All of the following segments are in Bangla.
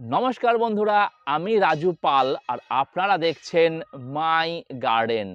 নমস্কার বন্ধুরা, আমি রাজু পাল আর আপনারা দেখছেন মাই গার্ডেন।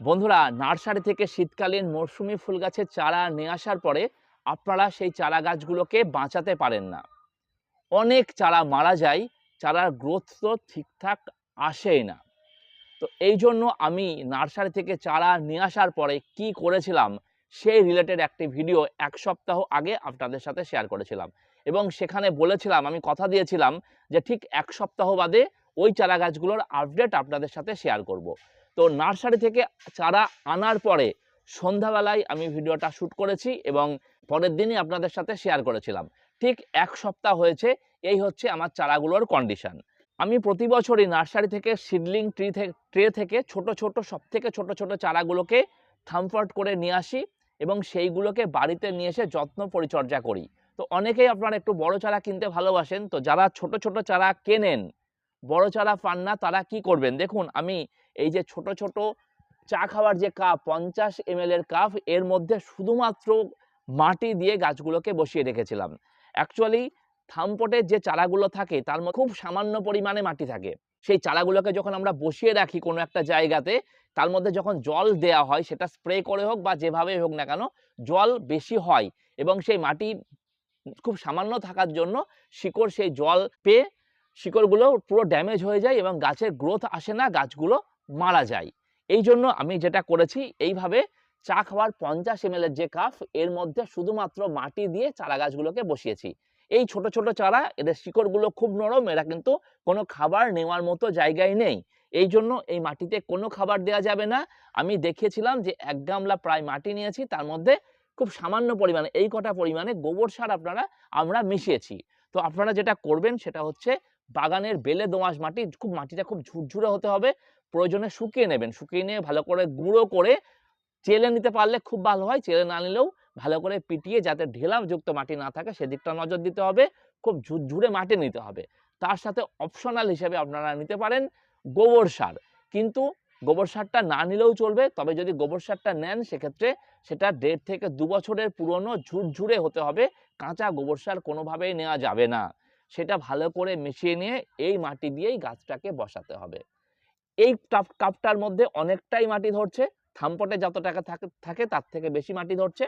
বন্ধুরা, নার্সারি থেকে শীতকালীন মরশুমি ফুল গাছের চারা নিয়ে আসার পরে আপনারা সেই চারা গাছগুলোকে বাঁচাতে পারেন না। অনেক চারা মারা যায়, চারার গ্রোথ তো ঠিকঠাক আসেই না। তো এই জন্য আমি নার্সারি থেকে চারা নিয়ে আসার পরে কি করেছিলাম সেই রিলেটেড একটি ভিডিও এক সপ্তাহ আগে আপনাদের সাথে শেয়ার করেছিলাম। এবং সেখানে বলেছিলাম, আমি কথা দিয়েছিলাম যে ঠিক এক সপ্তাহ বাদে ওই চারা গাছগুলোর আপডেট আপনাদের সাথে শেয়ার করব। তো নার্সারি থেকে চারা আনার পরে সন্ধ্যাবেলায় আমি ভিডিওটা শ্যুট করেছি এবং পরের দিনই আপনাদের সাথে শেয়ার করেছিলাম। ঠিক এক সপ্তাহ হয়েছে, এই হচ্ছে আমার চারাগুলোর কন্ডিশন আমি প্রতি বছরই নার্সারি থেকে সিডলিং ট্রি থেকে ট্রে থেকে ছোট ছোট সব থেকে ছোট ছোট চারাগুলোকে থামফট করে নিয়ে আসি। এবং সেইগুলোকে বাড়িতে নিয়ে এসে যত্ন পরিচর্যা করি। তো অনেকেই আপনারা একটু বড় চারা কিনতে ভালোবাসেন, তো যারা ছোট ছোট চারা কেনেন, বড় চারা পান না, তারা কি করবেন? দেখুন, আমি এই যে ছোট ছোট চা খাওয়ার যে কাপ পঞ্চাশ এম এর কাপ এর মধ্যে শুধুমাত্র মাটি দিয়ে গাছগুলোকে বসিয়ে রেখেছিলাম। অ্যাকচুয়ালি থামপটের যে চারাগুলো থাকে, তার খুব সামান্য পরিমাণে মাটি থাকে। সেই চারাগুলোকে যখন আমরা বসিয়ে রাখি কোনো একটা জায়গাতে তার মধ্যে যখন জল দেয়া হয়, সেটা স্প্রে করে হোক বা যেভাবে হোক না কেন, জল বেশি হয় এবং সেই মাটি খুব সামান্য থাকার জন্য শিকড় সেই জল পেয়ে শিকড়গুলো পুরো ড্যামেজ হয়ে যায় এবং গাছের গ্রোথ আসে না, গাছগুলো মারা যায়। এই জন্য আমি যেটা করেছি, এইভাবে চা খাওয়ার পঞ্চাশ এম যে কাপ এর মধ্যে শুধুমাত্র মাটি দিয়ে চারা গাছগুলোকে বসিয়েছি। এই ছোট ছোট চারা, এদের শিকড়গুলো খুব নরম, এরা কিন্তু কোনো খাবার নেওয়ার মতো জায়গায় নেই। এই জন্য এই মাটিতে কোনো খাবার দেওয়া যাবে না। আমি দেখিয়েছিলাম যে এক গামলা প্রায় মাটি নিয়েছি, তার মধ্যে খুব সামান্য পরিমাণে, এই কটা পরিমাণে গোবর সার আপনারা, আমরা মিশিয়েছি। তো আপনারা যেটা করবেন সেটা হচ্ছে বাগানের বেলে দোআঁশ মাটি, খুব মাটিটা খুব ঝুরঝুরে হতে হবে, প্রয়োজনে শুকিয়ে নেবেন। শুকিয়ে নিয়ে ভালো করে গুঁড়ো করে চেলে নিতে পারলে খুব ভালো হয়, চেলে না নিলেও ভালো করে পিটিয়ে যাতে ঢেলাযুক্ত মাটি না থাকে, সেদিকটা নজর দিতে হবে, খুব ঝুরঝুরে মাটি নিতে হবে। তার সাথে অপশনাল হিসেবে আপনারা নিতে পারেন গোবর সার। কিন্তু গোবর সারটা না নিলেও চলবে, তবে যদি গোবর সারটা নেন, সেক্ষেত্রে সেটা দেড় থেকে দু বছরের পুরনো ঝুরঝুরে হতে হবে, কাঁচা গোবর সার কোনোভাবেই নেওয়া যাবে না। সেটা ভালো করে মিশিয়ে নিয়ে এই মাটি দিয়েই গাছটাকে বসাতে হবে। এই কাপ কাপটার মধ্যে অনেকটাই মাটি ধরছে, থামপটে যত টাকা থাকে থাকে তার থেকে বেশি মাটি ধরছে।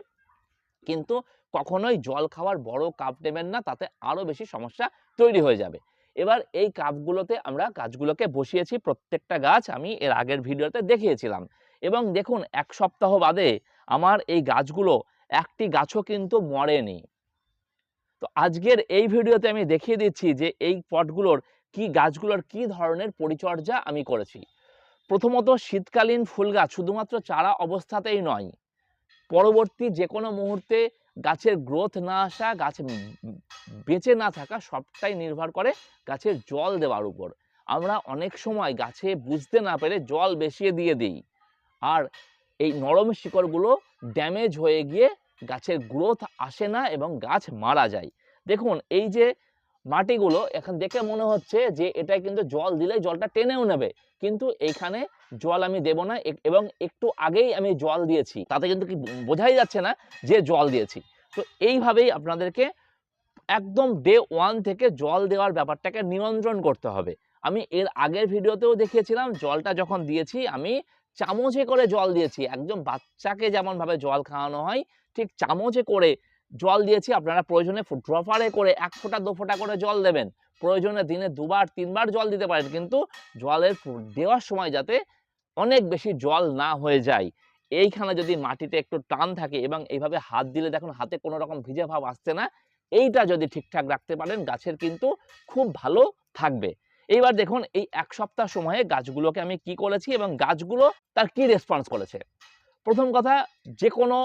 কিন্তু কখনোই জল খাওয়ার বড় কাপ নেবেন না, তাতে আরও বেশি সমস্যা তৈরি হয়ে যাবে। এবার এই কাপগুলোতে আমরা গাছগুলোকে বসিয়েছি, প্রত্যেকটা গাছ আমি এর আগের ভিডিওতে দেখিয়েছিলাম। এবং দেখুন, এক সপ্তাহ বাদে আমার এই গাছগুলো, একটি গাছও কিন্তু মরেনি। তো আজকের এই ভিডিওতে আমি দেখিয়ে দিচ্ছি যে এই পটগুলোর কি, গাছগুলোর কি ধরনের পরিচর্যা আমি করেছি। প্রথমত শীতকালীন ফুল গাছ শুধুমাত্র চারা অবস্থাতেই নয়, পরবর্তী যে কোনো মুহূর্তে গাছের গ্রোথ না আসা, গাছ বেঁচে না থাকা সবটাই নির্ভর করে গাছের জল দেওয়ার উপর। আমরা অনেক সময় গাছে বুঝতে না পেরে জল বেশিয়ে দিয়ে দিই। আর এই নরম শিকড়গুলো ড্যামেজ হয়ে গিয়ে গাছের গ্রোথ আসে না এবং গাছ মারা যায়। দেখুন, এই যে মাটিগুলো এখন দেখে মনে হচ্ছে যে এটা কিন্তু জল দিলে জলটা টেনেও নেবে। কিন্তু এইখানে জল আমি দেব না এবং একটু আগেই আমি জল দিয়েছি। তাতে কিন্তু কি বোঝাই যাচ্ছে না যে জল দিয়েছি। তো এইভাবেই আপনাদেরকে একদম ডে ওয়ান থেকে জল দেওয়ার ব্যাপারটাকে নিয়ন্ত্রণ করতে হবে। আমি এর আগের ভিডিওতেও দেখিয়েছিলাম, জলটা যখন দিয়েছি, আমি চামচে করে জল দিয়েছি। একদম বাচ্চাকে যেমনভাবে জল খাওয়ানো হয়, ঠিক চামচে করে জল দিয়েছি, আপনারা প্রয়োজনে ড্রপারে করে এক ফোঁটা, দু ফোঁটা করে জল দেবেন। প্রয়োজনে দিনে দুবার, তিনবার জল দিতে পারেন, কিন্তু জলের দেওয়ার সময় যাতে অনেক বেশি জল না হয়ে যায়। এইখানে যদি মাটিতে একটু টান থাকে এবং এইভাবে হাত দিলে দেখুন হাতে কোনো রকম ভিজে ভাব আসছে না, এইটা যদি ঠিকঠাক রাখতে পারেন, গাছের কিন্তু খুব ভালো থাকবে। এইবার দেখুন এই এক সপ্তাহ সময়ে গাছগুলোকে আমি কি করেছি এবং গাছগুলো তার কি রেসপন্স করেছে? প্রথম কথা যে কোনো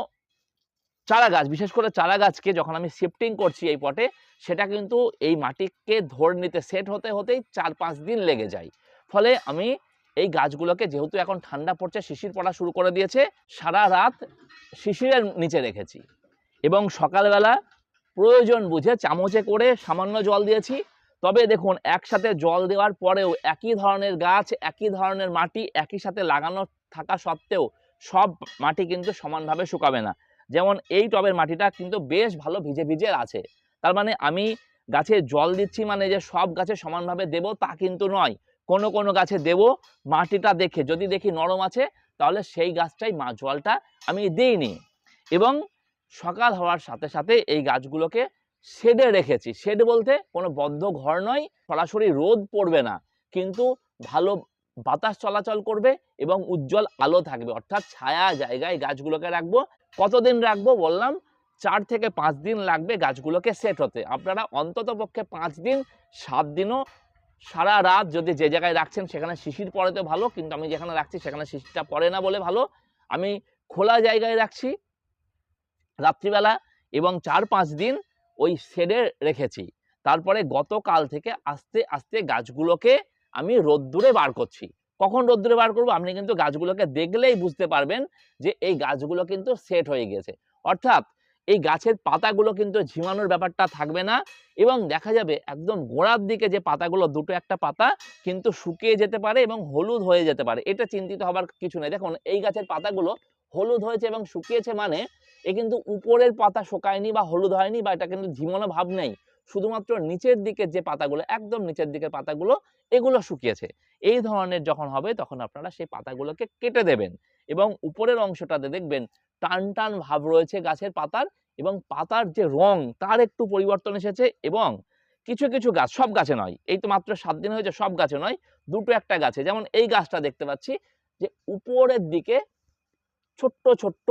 চারা গাছ বিশেষ করে চারা গাছকে যখন আমি শিফটিং করছি এই পটে, সেটা কিন্তু এই মাটিকে ধরে নিতে সেট হতে, হতেই চার পাঁচ দিন লেগে যায়। ফলে আমি এই গাছগুলোকে যেহেতু এখন ঠান্ডা পড়ছে, শিশির পড়া শুরু করে দিয়েছে, সারা রাত শিশিরের নিচে রেখেছি। এবং সকালবেলা প্রয়োজন বুঝে চামচে করে সামান্য জল দিয়েছি। তবে দেখুন, একসাথে জল দেওয়ার পরেও একই ধরনের গাছ, একই ধরনের মাটি, একই সাথে লাগানো থাকা সত্ত্বেও সব মাটি কিন্তু সমানভাবে শুকাবে না। যেমন এই টবের মাটিটা কিন্তু বেশ ভালো ভিজে ভিজে আছে। তার মানে আমি গাছে জল দিচ্ছি মানে যে সব গাছে সমানভাবে দেব তা কিন্তু নয়। কোনো কোনো গাছে দেব মাটিটা দেখে। যদি দেখি নরম আছে, তাহলে সেই গাছটাই মা জলটা আমি দিইনি। এবং সকাল হওয়ার সাথে সাথে এই গাছগুলোকে শেডে রেখেছি। শেড বলতে কোনো বদ্ধ ঘর নয়, সরাসরি রোদ পড়বে না। কিন্তু ভালো বাতাস চলাচল করবে এবং উজ্জ্বল আলো থাকবে। অর্থাৎ ছায়া জায়গায় গাছগুলোকে রাখব। কতদিন রাখব বললাম? চার থেকে পাঁচ দিন লাগবে গাছগুলোকে সেট হতে। আপনারা অন্তত পক্ষে পাঁচ দিন, সাত দিনও সারা রাত যদি যে জায়গায় রাখছেন সেখানে শিশির পড়ে তো ভালো, কিন্তু আমি যেখানে রাখছি সেখানে শিশিরটা পড়ে না বলে ভালো। আমি খোলা জায়গায় রাখছি রাত্রিবেলা এবং চার পাঁচ দিন ওই শেডে রেখেছি। তারপরে গতকাল থেকে আস্তে আস্তে গাছগুলোকে আমি রোদ্দুরে বার করছি। কখন রোদ্দুরে বার করব? আপনি কিন্তু গাছগুলোকে দেখলেই বুঝতে পারবেন যে এই গাছগুলো কিন্তু সেট হয়ে গেছে অর্থাৎ এই গাছের পাতাগুলো কিন্তু ঝিমানোর ব্যাপারটা থাকবে না এবং দেখা যাবে একদম গোড়ার দিকে যে পাতাগুলো, দুটো একটা পাতা কিন্তু শুকিয়ে যেতে পারে এবং হলুদ হয়ে যেতে পারে। এটা চিন্তিত হবার কিছু নেই। দেখুন, এই গাছের পাতাগুলো হলুদ হয়েছে এবং শুকিয়েছে মানে এ কিন্তু উপরের পাতা শুকায়নি বা হলুদ হয়নি বা এটা কিন্তু ঝিমানো ভাব নেই। শুধুমাত্র নিচের দিকের যে পাতাগুলো, একদম নিচের দিকের পাতাগুলো, এগুলো শুকিয়েছে। এই ধরনের যখন হবে, তখন আপনারা সেই পাতাগুলোকে কেটে দেবেন এবং উপরের অংশটাতে দেখবেন টান টান ভাব রয়েছে গাছের পাতার এবং পাতার যে রং, তার একটু পরিবর্তন এসেছে এবং কিছু কিছু গাছ, সব গাছে নয়, এই তো মাত্র সাত দিন হয়েছে, সব গাছে নয়, দুটো একটা গাছে। যেমন এই গাছটা দেখতে পাচ্ছি যে উপরের দিকে ছোট্ট ছোট্ট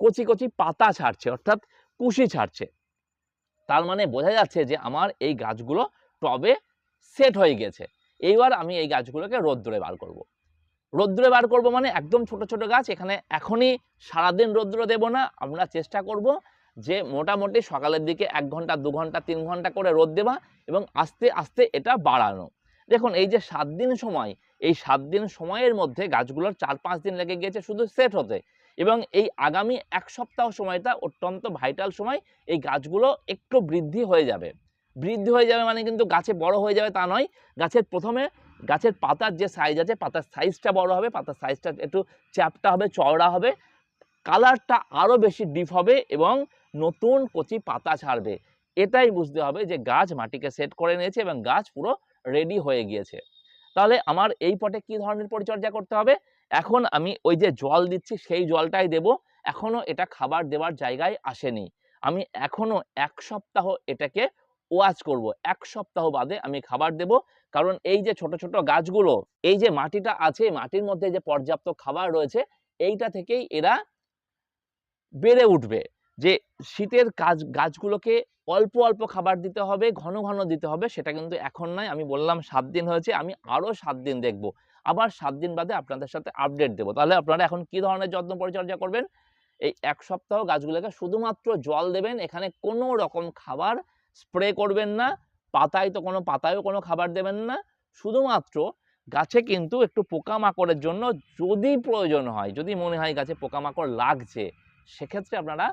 কচি কচি পাতা ছাড়ছে, অর্থাৎ কুশি ছাড়ছে। তার মানে বোঝা যাচ্ছে যে আমার এই গাছগুলো টবে সেট হয়ে গেছে। এইবার আমি এই গাছগুলোকে রোদ্দুরে বার করব। রোদ্দুরে বার করব মানে একদম ছোট ছোট গাছ, এখানে এখনই সারাদিন রোদ্দুরে দেব না। আমরা চেষ্টা করব যে মোটামুটি সকালের দিকে এক ঘণ্টা, দু ঘণ্টা, তিন ঘণ্টা করে রোদ দেওয়া এবং আস্তে আস্তে এটা বাড়ানো। দেখুন, এই যে সাত দিন সময়, এই সাত দিন সময়ের মধ্যে গাছগুলোর চার, পাঁচ দিন লেগে গিয়েছে, শুধু সেট হতে। এবং এই আগামী এক সপ্তাহ সময়টা অত্যন্ত ভাইটাল সময়। এই গাছগুলো একটু বৃদ্ধি হয়ে যাবে। বৃদ্ধি হয়ে যাবে মানে কিন্তু গাছে বড় হয়ে যাবে তা নয়। গাছের প্রথমে গাছের পাতার যে সাইজ আছে, পাতার সাইজটা বড় হবে, পাতার সাইজটা একটু চ্যাপটা হবে, চওড়া হবে। কালারটা আরও বেশি ডিপ হবে এবং নতুন কচি পাতা ছাড়বে। এটাই বুঝতে হবে যে গাছ মাটিকে সেট করে নিয়েছে এবং গাছ পুরো রেডি হয়ে গিয়েছে। তাহলে আমার এই পটে কি ধরনের পরিচর্যা করতে হবে? এখন আমি ওই যে জল দিচ্ছি, সেই জলটাই দেব। এখনও এটা খাবার দেওয়ার জায়গায় আসেনি। আমি এখনও এক সপ্তাহ এটাকে ওয়াচ করব। এক সপ্তাহ বাদে আমি খাবার দেব। কারণ এই যে ছোট ছোট গাছগুলো, এই যে মাটিটা আছে, মাটির মধ্যে যে পর্যাপ্ত খাবার রয়েছে, এইটা থেকেই এরা বেড়ে উঠবে। যে শীতের কাজ, গাছগুলোকে অল্প অল্প খাবার দিতে হবে, ঘন ঘন দিতে হবে, সেটা কিন্তু এখন নয়। আমি বললাম সাত দিন হয়েছে, আমি আরও সাত দিন দেখব। আবার সাত দিন বাদে আপনাদের সাথে আপডেট দেবো। তাহলে আপনারা এখন কি ধরনের যত্ন পরিচর্যা করবেন? এই এক সপ্তাহ গাছগুলোকে শুধুমাত্র জল দেবেন, এখানে কোনো রকম খাবার স্প্রে করবেন না, পাতায় তো কোনো, পাতায়ও কোনো খাবার দেবেন না। শুধুমাত্র গাছে কিন্তু একটু পোকামাকড়ের জন্য যদি প্রয়োজন হয়, যদি মনে হয় গাছে পোকামাকড় লাগছে, সেক্ষেত্রে আপনারা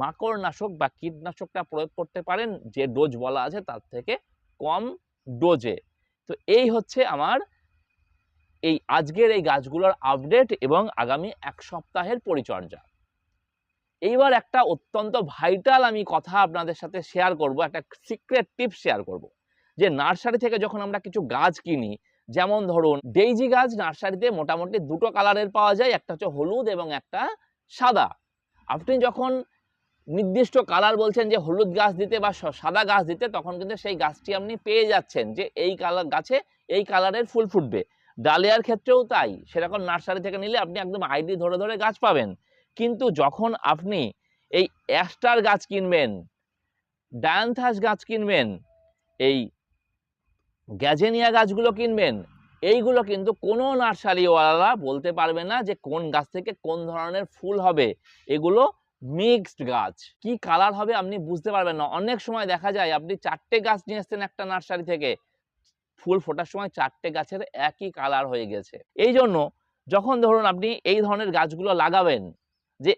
মাকড়নাশক বা কীটনাশকটা প্রয়োগ করতে পারেন, যে ডোজ বলা আছে তার থেকে কম ডোজে। তো এই হচ্ছে আমার এই আজকের এই গাছগুলোর আপডেট এবং আগামী এক সপ্তাহের পরিচর্যা। এইবার একটা অত্যন্ত ভাইটাল আমি কথা আপনাদের সাথে শেয়ার করব, একটা সিক্রেট টিপ শেয়ার করব, যে নার্সারি থেকে যখন আমরা কিছু গাছ কিনি, যেমন ধরুন ডেইজি গাছ, নার্সারিতে মোটামুটি দুটো কালারের পাওয়া যায়, একটা হচ্ছে হলুদ এবং একটা সাদা। আপনি যখন নির্দিষ্ট কালার বলছেন যে হলুদ গাছ দিতে বা সাদা গাছ দিতে, তখন কিন্তু সেই গাছটি আপনি পেয়ে যাচ্ছেন যে এই কালার গাছে এই কালারের ফুল ফুটবে। ডালিয়ার ক্ষেত্রেও তাই, সেরকম নার্সারি থেকে নিলে আপনি একদম আইডি ধরে ধরে গাছ পাবেন। কিন্তু যখন আপনি এই অ্যাস্টার গাছ কিনবেন, ডায়ান্থাস গাছ কিনবেন, এই গ্যাজেনিয়া গাছগুলো কিনবেন, এইগুলো কিন্তু কোনো নার্সারিওয়ালা বলতে পারবে না যে কোন গাছ থেকে কোন ধরনের ফুল হবে। এগুলো মিক্সড গাছ। কি কালার হবে আপনি বুঝতে পারবেন না। অনেক সময় দেখা যায় আপনি চারটে গাছ নিয়ে এসছেন একটা নার্সারি থেকে, ফুল ফোটার সময় চারটে গাছের একই কালার হয়ে গেছে। এই জন্য যখন ধরুন আপনি এই ধরনের গাছগুলো লাগাবেন, যে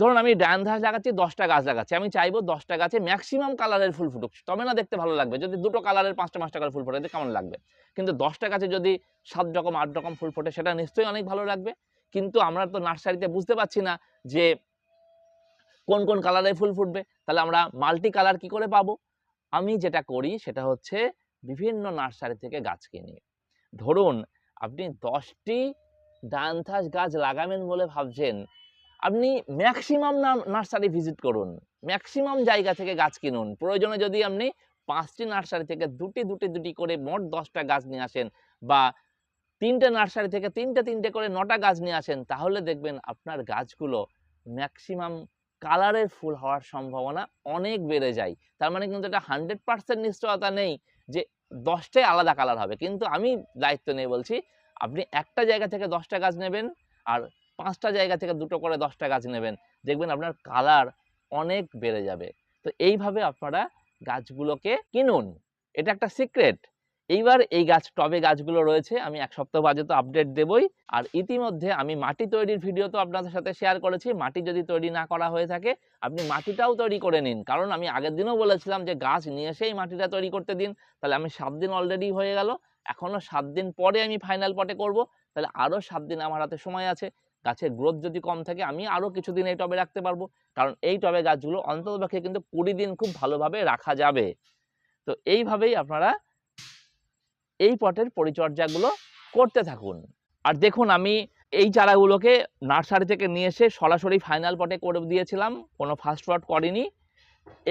ধরুন আমি ডায়ান্থাস লাগাচ্ছি, দশটা গাছ লাগাচ্ছি, আমি চাইব দশটা গাছে ম্যাক্সিমাম কালারের ফুল ফুটুক। তবে না দেখতে ভালো লাগবে, যদি দুটো কালারের পাঁচটা পাঁচটা করে ফুল ফোটে কেমন লাগবে? কিন্তু দশটা গাছে যদি সাত রকম, আট রকম ফুল ফোটে, সেটা নিশ্চয়ই অনেক ভালো লাগবে। কিন্তু আমরা তো নার্সারিতে বুঝতে পারছি না যে কোন কোন কালারে ফুল ফুটবে? তাহলে আমরা মাল্টি কালার কি করে পাবো? আমি যেটা করি সেটা হচ্ছে বিভিন্ন নার্সারি থেকে গাছ কিনি। ধরুন, আপনি দশটি ডায়ান্থাস গাছ লাগাবেন বলে ভাবছেন, আপনি ম্যাক্সিমাম নার্সারি ভিজিট করুন। ম্যাক্সিমাম জায়গা থেকে গাছ কিনুন। প্রয়োজনে যদি আপনি পাঁচটি নার্সারি থেকে দুটি দুটি দুটি করে মোট দশটা গাছ নিয়ে আসেন বা তিনটে নার্সারি থেকে তিনটে তিনটে করে নটা গাছ নিয়ে আসেন, তাহলে দেখবেন আপনার গাছগুলো ম্যাক্সিমাম কালারের ফুল হওয়ার সম্ভাবনা অনেক বেড়ে যায়। তার মানে কিন্তু এটা হান্ড্রেড পার্সেন্ট নিশ্চয়তা নেই যে দশটাই আলাদা কালার হবে। কিন্তু আমি দায়িত্ব নিয়ে বলছি, আপনি একটা জায়গা থেকে দশটা গাছ নেবেন আর পাঁচটা জায়গা থেকে দুটো করে দশটা গাছ নেবেন। দেখবেন আপনার কালার অনেক বেড়ে যাবে। তো এইভাবে আপনারা গাছগুলোকে কিনুন। এটা একটা সিক্রেট। এইবার এই গাছ, টবে গাছগুলো রয়েছে, আমি এক সপ্তাহ বাজে তো আপডেট দেবই। আর ইতিমধ্যে আমি মাটি তৈরির ভিডিও তো আপনাদের সাথে শেয়ার করেছি, মাটি যদি তৈরি না করা হয়ে থাকে, আপনি মাটিটাও তৈরি করে নিন। কারণ আমি আগের দিনও বলেছিলাম যে গাছ নিয়ে এসেই মাটিটা তৈরি করতে দিন। তাহলে আমি সাত দিন অলরেডি হয়ে গেল, এখনও সাত দিন পরে আমি ফাইনাল পটে করব। তাহলে আরও সাত দিন আমার হাতে সময় আছে। গাছের গ্রোথ যদি কম থাকে, আমি আরও কিছুদিন এই টবে রাখতে পারব। কারণ এই টবে গাছগুলো অন্তত অন্ততপক্ষে কিন্তু কুড়ি দিন খুব ভালোভাবে রাখা যাবে। তো এইভাবেই আপনারা এই পটের পরিচর্যাগুলো করতে থাকুন। আর দেখুন, আমি এই চারাগুলোকে নার্সারি থেকে নিয়ে এসে সরাসরি ফাইনাল পটে করে দিয়েছিলাম, কোনো ফার্স্ট পট করিনি।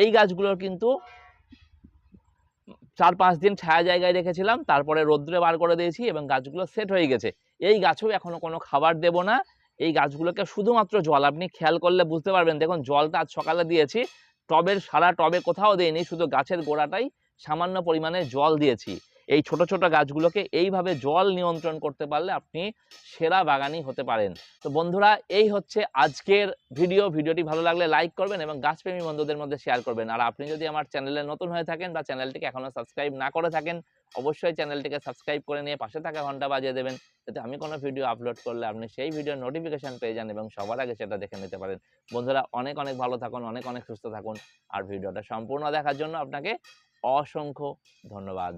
এই গাছগুলোর কিন্তু চার পাঁচ দিন ছায়া জায়গায় রেখেছিলাম, তারপরে রোদ্রে বার করে দিয়েছি এবং গাছগুলো সেট হয়ে গেছে। এই গাছেও এখনও কোনো খাবার দেব না। এই গাছগুলোকে শুধুমাত্র জল, আপনি খেয়াল করলে বুঝতে পারবেন, দেখুন জলটা আজ সকালে দিয়েছি, টবের সারা টবে কোথাও দেয়নি শুধু গাছের গোড়াটাই সামান্য পরিমাণে জল দিয়েছি। এই ছোট ছোট গাছগুলোকে এইভাবে জল নিয়ন্ত্রণ করতে পারলে আপনি সেরা বাগানি হতে পারেন। তো বন্ধুরা, এই হচ্ছে আজকের ভিডিও। ভিডিওটি ভালো লাগলে লাইক করবেন এবং গাছপ্রেমী বন্ধুদের মধ্যে শেয়ার করবেন। আর আপনি যদি আমার চ্যানেলে নতুন হয়ে থাকেন বা চ্যানেলটিকে এখনও সাবস্ক্রাইব না করে থাকেন, অবশ্যই চ্যানেলটিকে সাবস্ক্রাইব করে নিয়ে পাশে থাকা ঘণ্টা বাজিয়ে দেবেন, যাতে আমি কোনো ভিডিও আপলোড করলে আপনি সেই ভিডিওর নোটিফিকেশন পেয়ে যান এবং সবার আগে সেটা দেখে নিতে পারেন। বন্ধুরা, অনেক অনেক ভালো থাকুন, অনেক অনেক সুস্থ থাকুন। আর ভিডিওটা সম্পূর্ণ দেখার জন্য আপনাকে অসংখ্য ধন্যবাদ।